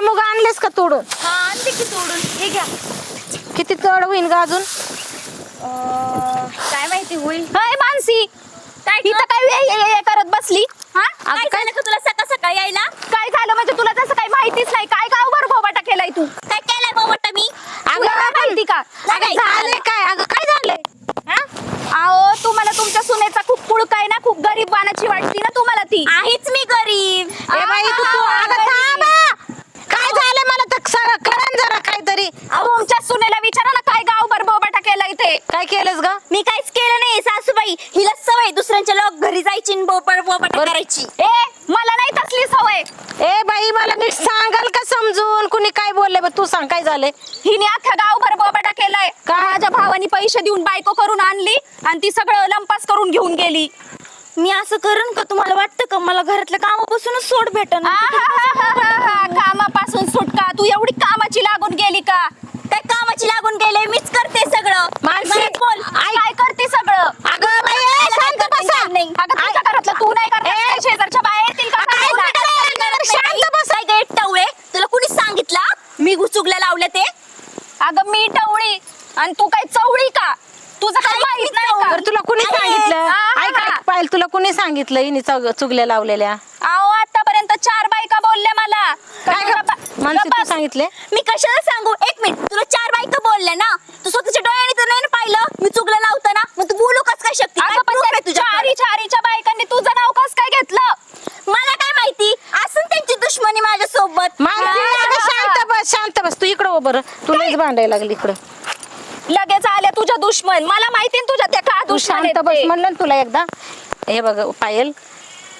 भुईमुग आणलेस का तोडून? हा आणते की सोडून हे घ्या. किती तोड होईन का अजून? अं, काय माहिती होईल? हय मानसी काय इथं काय ये- ये- ये- ये करत बसली? हा? काय झालं का तुला सकाळ सकाळ यायला? काय झालं म्हणजे तुला तसं काही माहितीच नाही. काय गावभर भोबाटा केलाय तू? काय केलंय बाबा मी? अगं तुला काय माहिती का? अगं झालंय काय? अगं काय झालंय? अहो तुम्हाला तुमच्या सुनेचा खूप पुळका आहे ना? खूप गरीब वानाची वाटती ना तुम्हाला ती? आहेच मी गरीब. ए बाई तू तू अगं थांब काय झालं कळण जरा काहीतरी. तुमच्या सुनेला विचारा ना काय गावभर बोबाटा केलाय ते काय केलंस ग? मी काहीच केलं नाही सासूबाई. हिला सवय दुसऱ्यांच्या लोक घरी जायची आणि बोपट बरं. करायची. ए मला नाही तसली सवय. ए बाई मला नीट सांगाल का समजून? कुणी काय बोलले बघ तू सांग काय झालंय? हिने अख्ख्या गावभर बोबाटा केलाय. का माझ्या भावानी पैसे देऊन बायको करून आणली आणि ती सगळं लंपास करून घेऊन गेली? मी असं करून का? तुम्हाला वाटतं का? मला घरातल्या कामापासूनच सोड भेटन. सुटका तू एवढी कामाची लागून गेली का? काय कामाची लागून गेले? मीच करते सगळं. मानसी, बोल आई काय करते सगळं? अगं बाई शांत बसा. नाही. अगं तुझ्या घरातलं तू नाही करत. शेजारच्या बाया येतील का? शांत बस. काय गं, टवळे. तुला कुणी सांगितलं? मी चुकल्या लावल्या ते. अगं मी टवळी. आणि तू काय चवळी का? तुझं काय माहीत नाही? का? तुला कुणी सांगितलं? हा, ऐक तुला कुणी सांगितलं हिने चग- चुगल्या लावलेल्या? अहो आतापर्यंत चार बायका बोलल्या मला. काय मानसी तुला तू सांगितले? मी कशाला सांगू? एक मिनिट. तुला चार बायका बोलल्या ना तू स्वतःच्या डोळ्याने तर नाही ना पाहिलं? मी चुकलं नव्हतं ना मग तू बोलू कस काय शकते? काय proof आहे तुझ्याकडे? चारी चारीच्या बायकांनी तुझं नाव कस काय घेतलं? मला काय माहिती? असं त्यांची दुश्मनी माझ्या सोबत मानसी अगं शांत बस शांत बस. तू इकडं हो बरं तुलाच भांडायला लागली इकडं. लगेच आल्या तुझ्या दुश्मन. मला माहिती ना तुझ्या त्या का तू दुश्मन शांत आहेत बस ते. म्हणलं ना तुला एकदा. हे बघ पायल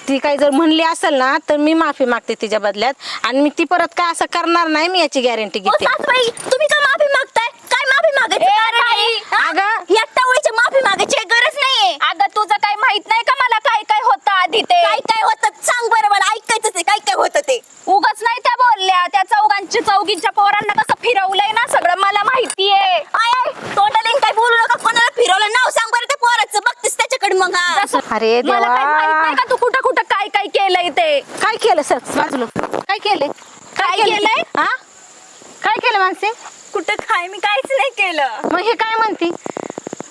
ती काही जर म्हणली असेल ना तर मी माफी मागते तिच्या बदल्यात. आणि मी ती परत काय असं करणार नाही मी याची गॅरंटी ओ घेते. सासूबाई तुम्ही का माफी मागताय? काय माफी मागायचं कारण आहे? हा? अगं. या टवळीची माफी मागायची काही गरज नाहीये. अगं तुझं काय माहीत नाही का मला काय काय होतं आधी ते? काय काय होतं? सांग बरं मला ऐकायचं ते काय काय होतं ते. उगच नाही त्या बोलल्या. त्या चौघांच्या चौघींच्या पोरांना कसं फिरवलंय ना सगळं? मला माहितीये आय आय तोंडाला काय बोलू नका कोणाला फिरवलं? नाव सांग बरं त्या पोराचं. बघतेस त्याच्याकडे मग हा. अरे मला काय माहीत देवा. नाही का काय काय केलंय ते? काय केलं सर? बाजूला. काय केले काय केलंय? हा? काय केलं मानसी? कुठं काय मी काहीच नाही केलं. मग हे काय म्हणती?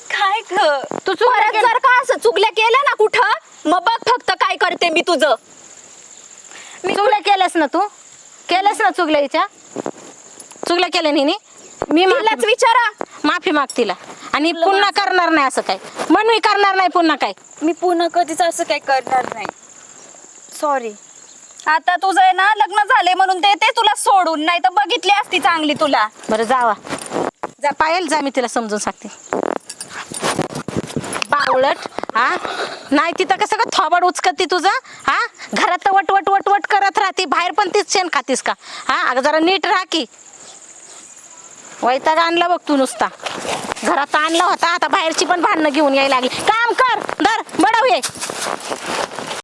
काय ग? तू चुकलं परत जर का असं चुकल्या केलं ना कुठं मग बघ फक्त काय करते मी तुझं. चुगल्या केल्यास ना तू? केल्यास ना चुगल्या हिच्या? चुगल्या केल्या हिने मी तिलाच माफी विचारा. माफी माग तिला. आणि पुन्हा करणार नाही असं काय? मन मी करणार नाही पुन्हा काय? मी पुन्हा कधीच असं काही करणार नाही. सॉरी आता तुझं आहे ना लग्न झाले म्हणून देते तुला सोडून नाही तर बघितली असती चांगली तुला. बरं जावा. जा पायल जा मी तिला समजून सांगते. बावळट हा? नाही तिथं कसं का थोबड उचकती तुझं? हा? घरात तर वट वट वट वट करत राहते. बाहेर पण तीच शेण खातीस का? हा? अगं जरा नीट राहा की. वैताग आणला बघ तू नुसता. घरात आणला होता आता बाहेरची पण भांडणं घेऊन यायला लागली. काम कर धर बडव ये